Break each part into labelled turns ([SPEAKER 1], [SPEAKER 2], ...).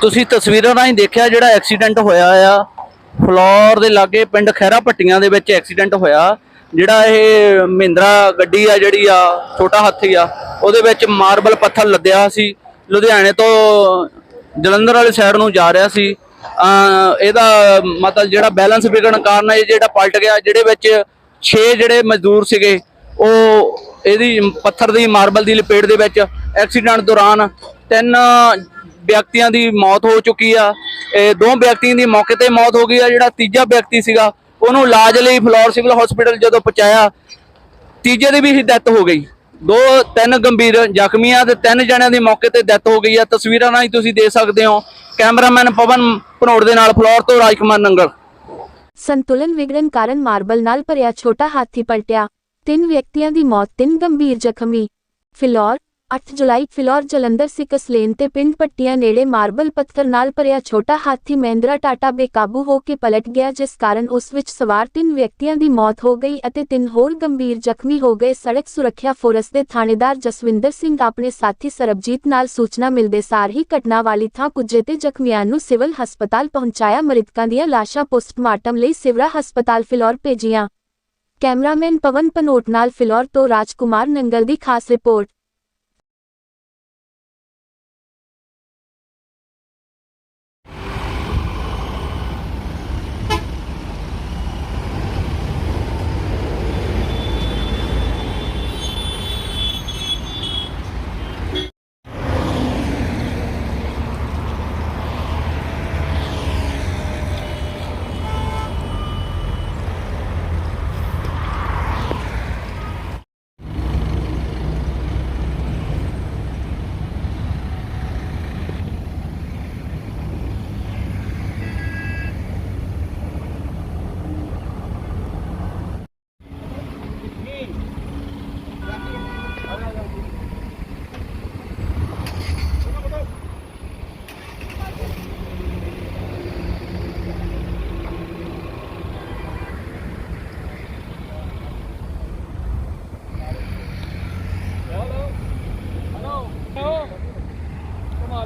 [SPEAKER 1] ਤੁਸੀਂ ਤਸਵੀਰਾਂ ਰਾਹੀਂ ਦੇਖਿਆ ਜਿਹੜਾ ਐਕਸੀਡੈਂਟ ਹੋਇਆ ਆ? ਫਲੋਰ ਦੇ ਲਾਗੇ ਪਿੰਡ ਖੈਰਾ ਪੱਟੀਆਂ ਦੇ ਵਿੱਚ ਐਕਸੀਡੈਂਟ ਹੋਇਆ। ਜਿਹੜਾ ਇਹ ਮਹਿੰਦਰਾ ਗੱਡੀ ਆ ਜਿਹੜੀ ਆ, ਛੋਟਾ ਹਾਥੀ ਆ, ਉਹਦੇ ਵਿੱਚ ਮਾਰਬਲ ਪੱਥਰ ਲੱਦਿਆ ਸੀ। ਲੁਧਿਆਣੇ ਤੋਂ ਜਲੰਧਰ ਵਾਲੀ ਸਾਈਡ ਨੂੰ ਜਾ ਰਿਹਾ ਸੀ। ਇਹਦਾ ਮਤਲਬ ਜਿਹੜਾ ਬੈਲੈਂਸ ਵਿਗੜਨ ਕਾਰਨ ਇਹ ਜਿਹੜਾ ਪਲਟ ਗਿਆ ਜਿਹੜੇ ਵਿੱਚ 6 ਜਿਹੜੇ ਮਜ਼ਦੂਰ ਸੀਗੇ, ਉਹ ਇਹਦੀ ਪੱਥਰ ਦੀ ਮਾਰਬਲ ਦੀ ਲਪੇਟ ਦੇ ਵਿੱਚ ਐਕਸੀਡੈਂਟ ਦੌਰਾਨ ਤਿੰਨ ਵਿਅਕਤੀਆਂ ਦੀ ਮੌਤ ਹੋ ਚੁੱਕੀ ਆ। ਇਹ ਦੋ ਵਿਅਕਤੀਆਂ ਦੀ ਮੌਕੇ ਤੇ ਮੌਤ ਹੋ ਗਈ ਆ। ਜਿਹੜਾ ਤੀਜਾ ਵਿਅਕਤੀ ਸੀਗਾ, ਉਹਨੂੰ ਇਲਾਜ ਲਈ ਫਲੋਰ ਸਿਵਲ ਹਸਪੀਟਲ ਜਦੋਂ ਪਹੁੰਚਾਇਆ, ਤੀਜੇ ਦੀ ਵੀ ਡੈਥ ਹੋ ਗਈ। ਦੋ, ਤਿੰਨ ਗੰਭੀਰ ਜ਼ਖਮੀ ਆ ਤੇ ਤਿੰਨ ਜਣਿਆਂ ਦੀ ਮੌਕੇ ਤੇ ਡੈਥ ਹੋ ਗਈ ਆ। ਤਸਵੀਰਾਂ ਨਾਲ ਹੀ ਤੁਸੀਂ ਦੇਖ ਸਕਦੇ ਹੋ, ਕੈਮਰਾਮੈਨ ਪਵਨ ਭਨੋੜ ਦੇ ਨਾਲ ਫਲੋਰ ਤੋਂ ਰਾਜਕੁਮਾਰ ਨੰਗਲ।
[SPEAKER 2] ਸੰਤੁਲਨ ਵਿਗੜਨ ਕਾਰਨ ਮਾਰਬਲ ਨਾਲ ਭਰਿਆ ਛੋਟਾ ਹਾਥੀ ਪਲਟਿਆ। ਤਿੰਨ ਵਿਅਕਤੀਆਂ ਦੀ ਮੌਤ, ਤਿੰਨ ਗੰਭੀਰ ਜ਼ਖਮੀ। ਫਿਲੌਰ 8 ਜੁਲਾਈ ਫਿਲੌਰ ਜਲੰਧਰ ਸਿਕਸ ਲੇਨ ਤੇ ਪਿੰਡ ਪੱਟੀਆਂ ਨੇੜੇ ਮਾਰਬਲ ਪੱਥਰ ਨਾਲ ਭਰਿਆ ਛੋਟਾ ਹਾਥੀ ਮਹਿੰਦਰਾ ਟਾਟਾ ਬੇਕਾਬੂ ਹੋ ਕੇ ਪਲਟ ਗਿਆ, ਜਿਸ ਕਾਰਨ ਉਸ ਵਿੱਚ ਸਵਾਰ ਤਿੰਨ ਵਿਅਕਤੀਆਂ ਦੀ ਮੌਤ ਹੋ ਗਈ ਅਤੇ ਤਿੰਨ ਹੋਰ ਗੰਭੀਰ ਜ਼ਖਮੀ ਹੋ ਗਏ। ਸੜਕ ਸੁਰੱਖਿਆ ਫੋਰਸ ਦੇ ਥਾਣੇਦਾਰ ਜਸਵਿੰਦਰ ਸਿੰਘ ਆਪਣੇ ਸਾਥੀ ਸਰਬਜੀਤ ਨਾਲ ਸੂਚਨਾ ਮਿਲਦੇ ਸਾਰ ਹੀ ਘਟਨਾ ਵਾਲੀ ਥਾਂ ਪੁੱਜੇ ਤੇ ਜ਼ਖਮੀਆਂ ਨੂੰ ਸਿਵਲ ਹਸਪਤਾਲ ਪਹੁੰਚਾਇਆ। ਮ੍ਰਿਤਕਾਂ ਦੀਆਂ ਲਾਸ਼ਾਂ ਪੋਸਟਮਾਰਟਮ ਲਈ ਸਿਵਰਾ ਹਸਪਤਾਲ ਫਿਲੌਰ ਭੇਜੀਆਂ। ਕੈਮਰਾਮੈਨ ਪਵਨ ਪਨੋਟ ਨਾਲ ਫਿਲੌਰ ਤੋਂ ਰਾਜਕੁਮਾਰ ਨੰਗਲ ਦੀ ਖਾਸ ਰਿਪੋਰਟ।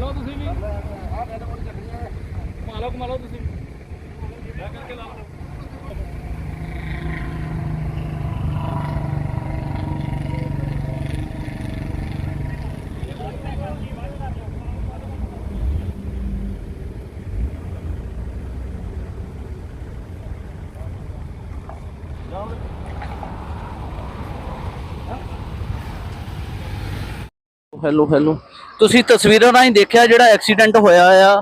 [SPEAKER 3] ਲਓ ਤੁਸੀਂ ਵੀ। ਕਮਾ ਲਓ ਕਮਾ ਲਓ ਤੁਸੀਂ। ਲੈ ਕਰਕੇ ਲਾ ਲਓ।
[SPEAKER 1] ਹੈਲੋ ਹੈਲੋ ਤੁਸੀਂ ਤਸਵੀਰਾਂ ਰਾਹੀਂ ਦੇਖਿਆ ਜਿਹੜਾ ਐਕਸੀਡੈਂਟ ਹੋਇਆ ਆ?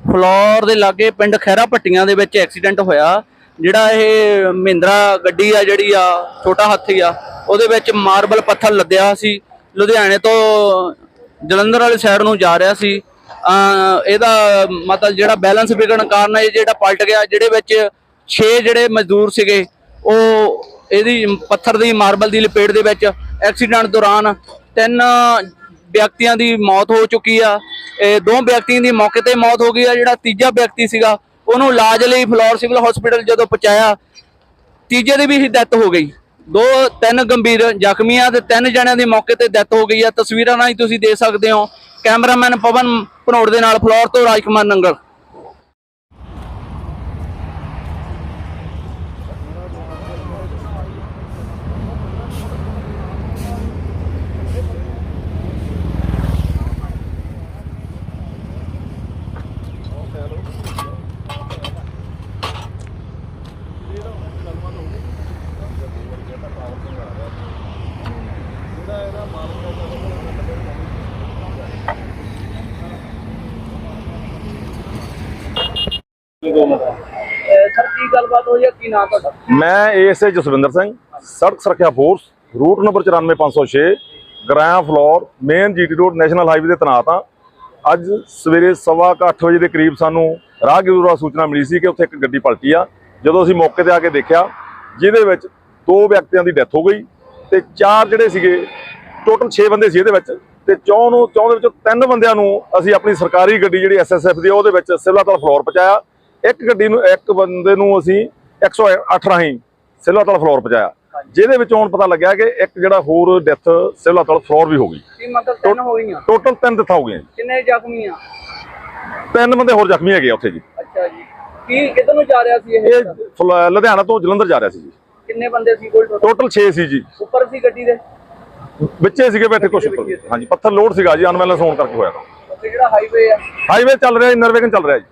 [SPEAKER 1] ਫਲੋਰ ਦੇ ਲਾਗੇ ਪਿੰਡ ਖੈਰਾ ਪੱਟੀਆਂ ਦੇ ਵਿੱਚ ਐਕਸੀਡੈਂਟ ਹੋਇਆ, ਜਿਹੜਾ ਇਹ ਮਹਿੰਦਰਾ ਗੱਡੀ ਆ ਜਿਹੜੀ ਆ, ਛੋਟਾ ਹਾਥੀ ਆ, ਉਹਦੇ ਵਿੱਚ ਮਾਰਬਲ ਪੱਥਰ ਲੱਦਿਆ ਸੀ। ਲੁਧਿਆਣੇ ਤੋਂ ਜਲੰਧਰ ਵਾਲੀ ਸਾਈਡ ਨੂੰ ਜਾ ਰਿਹਾ ਸੀ। ਇਹਦਾ ਮਤਲਬ ਜਿਹੜਾ ਬੈਲੈਂਸ ਵਿਗੜਨ ਕਾਰਨ ਇਹ ਜਿਹੜਾ ਪਲਟ ਗਿਆ ਜਿਹੜੇ ਵਿੱਚ 6 ਜਿਹੜੇ ਮਜ਼ਦੂਰ ਸੀਗੇ, ਉਹ ਇਹਦੀ ਪੱਥਰ ਦੀ ਮਾਰਬਲ ਦੀ ਲਪੇਟ ਦੇ ਵਿੱਚ ਐਕਸੀਡੈਂਟ ਦੌਰਾਨ ਤਿੰਨ ਵਿਅਕਤੀਆਂ ਦੀ ਮੌਤ ਹੋ ਚੁੱਕੀ ਆ। ਇਹ ਦੋ ਵਿਅਕਤੀਆਂ ਦੀ ਮੌਕੇ ਤੇ ਮੌਤ ਹੋ ਗਈ ਆ। ਜਿਹੜਾ ਤੀਜਾ ਵਿਅਕਤੀ ਸੀਗਾ, ਉਹਨੂੰ ਇਲਾਜ ਲਈ ਫਲੋਰ ਸਿਵਲ ਹਸਪੀਟਲ ਜਦੋਂ ਪਹੁੰਚਾਇਆ, ਤੀਜੇ ਦੀ ਵੀ ਡੈਥ ਹੋ ਗਈ। ਦੋ, ਤਿੰਨ ਗੰਭੀਰ ਜ਼ਖਮੀ ਆ ਤੇ ਤਿੰਨ ਜਣਿਆਂ ਦੀ ਮੌਕੇ ਤੇ ਡੈਥ ਹੋ ਗਈ ਆ। ਤਸਵੀਰਾਂ ਨਾਲ ਹੀ ਤੁਸੀਂ ਦੇਖ ਸਕਦੇ ਹੋ, ਕੈਮਰਾਮੈਨ ਪਵਨ ਭਨੋੜ ਦੇ ਨਾਲ ਫਲੋਰ ਤੋਂ ਰਾਜਕੁਮਾਰ ਨੰਗਲ। ਸਰ ਕੀ ਗੱਲਬਾਤ ਹੋਈ ਹੈ ਕੀ ਨਾਮ ਤੁਹਾਡਾ?
[SPEAKER 4] ਮੈਂ ਏਐਸਏ ਜਸਵਿੰਦਰ ਸਿੰਘ ਸੜਕ ਸੁਰੱਖਿਆ force route number 94506 gram Phillaur main GT road national highway ਤੇ ਤੈਨਾਤ ਹਾਂ ਅੱਜ ਸਵੇਰੇ ਸਵਾ ਕੁ ਅੱਠ ਵਜੇ ਦੇ ਕਰੀਬ ਸਾਨੂੰ ਰਾਹਗੀਰ ਦਾ ਸੂਚਨਾ ਮਿਲੀ ਸੀ ਕਿ ਉੱਥੇ ਇੱਕ ਗੱਡੀ ਪਲਟੀ ਆ। ਜਦੋਂ ਅਸੀਂ ਮੌਕੇ ਤੇ ਆ ਕੇ ਦੇਖਿਆ ਜਿਹਦੇ ਵਿੱਚ ਦੋ ਵਿਅਕਤੀਆਂ ਦੀ ਡੈਥ ਹੋ ਗਈ ਤੇ ਚਾਰ ਜਿਹੜੇ ਸੀਗੇ ਟੋਟਲ 6 ਬੰਦੇ ਸੀ ਇਹਦੇ ਵਿੱਚ ਤੇ ਚੌਂ ਨੂੰ ਚੌਂ ਦੇ ਵਿੱਚੋਂ ਤਿੰਨ ਬੰਦਿਆਂ ਨੂੰ ਅਸੀਂ ਆਪਣੀ ਸਰਕਾਰੀ ਗੱਡੀ ਜਿਹੜੀ ਐਸਐਸਐਫ ਦੀ ਆ, ਉਹਦੇ ਵਿੱਚ ਸਿਵਲ ਹਸਪਤਾਲ ਫਲੋਰ ਪਹੁੰਚਾਇਆ। ਇੱਕ ਗੱਡੀ ਨੂੰ ਇੱਕ ਬੰਦੇ ਨੂੰ ਅਸੀਂ 108 ਰਾਹੀਂ ਸਿਵਲ ਹਸਪਤਾਲ ਫਲੋਰ ਪਹੁੰਚਾਇਆ। ਜਿਹਦੇ ਵਿੱਚ ਹੁਣ ਪਤਾ ਲੱਗਿਆ ਕਿ ਇੱਕ ਜਿਹੜਾ ਹੋਰ ਡੈਥ ਸਿਵਲ ਹਸਪਤਾਲ ਫਲੋਰ ਵੀ ਹੋ ਗਈ।
[SPEAKER 1] ਕੀ ਮਤਲਬ ਤਿੰਨ ਹੋ ਗਈਆਂ?
[SPEAKER 4] ਟੋਟਲ ਤਿੰਨ ਡੈਥਾਂ ਹੋ ਗਈਆਂ।
[SPEAKER 1] ਕਿੰਨੇ ਜ਼ਖਮੀ ਆ
[SPEAKER 4] ਤਿੰਨ ਬੰਦੇ ਹੋਰ ਜ਼ਖਮੀ ਹੈਗੇ ਆ ਉੱਥੇ ਜੀ।
[SPEAKER 1] ਅੱਛਾ ਜੀ। ਕੀ ਕਿੱਧਰ ਨੂੰ ਜਾ ਰਿਹਾ ਸੀ ਇਹ?
[SPEAKER 4] ਇਹ ਫਲ- ਲੁਧਿਆਣਾ ਤੋਂ ਜਲੰਧਰ ਜਾ ਰਿਹਾ ਸੀ ਜੀ।
[SPEAKER 1] ਕਿੰਨੇ ਬੰਦੇ ਸੀ ਕੋਲ total?
[SPEAKER 4] ਟੋਟਲ 6 ਸੀ ਜੀ।
[SPEAKER 1] ਉੱਪਰ ਸੀ ਗੱਡੀ ਦੇ?
[SPEAKER 4] ਵਿੱਚੇ ਸੀਗੇ ਬੈਠੇ ਕੁਝ ਹਾਂਜੀ। ਪੱਥਰ ਲੋਡ ਸੀਗਾ ਜੀ ਅਨਬੈਲੈਂਸ ਹੋਣ ਕਰਕੇ ਹੋਇਆ
[SPEAKER 1] ਤੇ। ਜਿਹੜਾ ਹਾਈਵੇ ਆ।
[SPEAKER 4] ਹਾਈਵੇ ਚੱਲ ਰਿਹਾ ਜੀ ਨਰਵੇਗਨ ਚੱਲ ਰਿਹਾ ਜੀ।